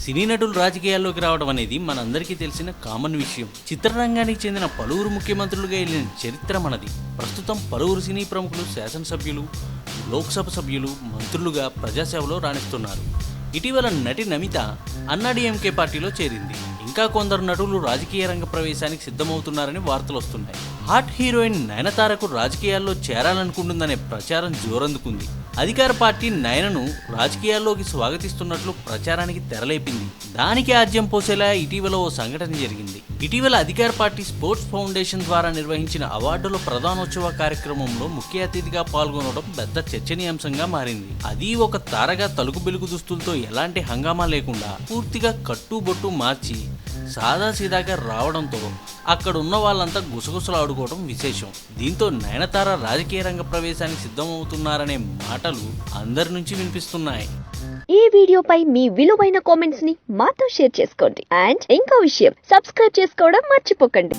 సినీ నటులు రాజకీయాల్లోకి రావడం అనేది మనందరికీ తెలిసిన కామన్ విషయం. చిత్రరంగానికి చెందిన పలువురు ముఖ్యమంత్రులుగా వెళ్ళిన చరిత్ర మనది. ప్రస్తుతం పలువురు సినీ ప్రముఖులు శాసనసభ్యులు లోక్సభ సభ్యులు మంత్రులుగా ప్రజాసేవలో రాణిస్తున్నారు. ఇటీవల నటి నమిత అన్నాడీఎంకే పార్టీలో చేరింది. ఇంకా కొందరు నటులు రాజకీయ రంగ ప్రవేశానికి సిద్ధమవుతున్నారని వార్తలు వస్తున్నాయి. హాట్ హీరోయిన్ నయనతారకు రాజకీయాల్లో చేరాలనుకుంటుందనే ప్రచారం జోరందుకుంది. అధికార పార్టీ నయనను రాజకీయాల్లోకి స్వాగతిస్తున్నట్లు ప్రచారానికి తెరలేపింది. దానికి ఆజ్యం పోసేలా ఇటీవల ఓ సంఘటన జరిగింది. ఇటీవల అధికార పార్టీ స్పోర్ట్స్ ఫౌండేషన్ ద్వారా నిర్వహించిన అవార్డుల ప్రధానోత్సవ కార్యక్రమంలో ముఖ్య అతిథిగా పాల్గొనడం పెద్ద చర్చనీయాంశంగా మారింది. అది ఒక తారగా తలుగు బెలుగు దుస్తులతో ఎలాంటి హంగామా లేకుండా పూర్తిగా కట్టుబొట్టు మార్చి సాదాసీదాగా రావడంతో అక్కడ ఉన్న వాళ్ళంతా గుసగుసలాడుకోవడం విశేషం. దీంతో నయనతార రాజకీయ రంగ ప్రవేశానికి సిద్ధమవుతున్నారనే మాటలు అందరి నుంచి వినిపిస్తున్నాయి. ఈ వీడియోపై మీ విలువైన కామెంట్స్ని మాతో షేర్ చేసుకోండి. అండ్ ఇంకో విషయం సబ్స్క్రైబ్ చేసుకోవడం మర్చిపోకండి.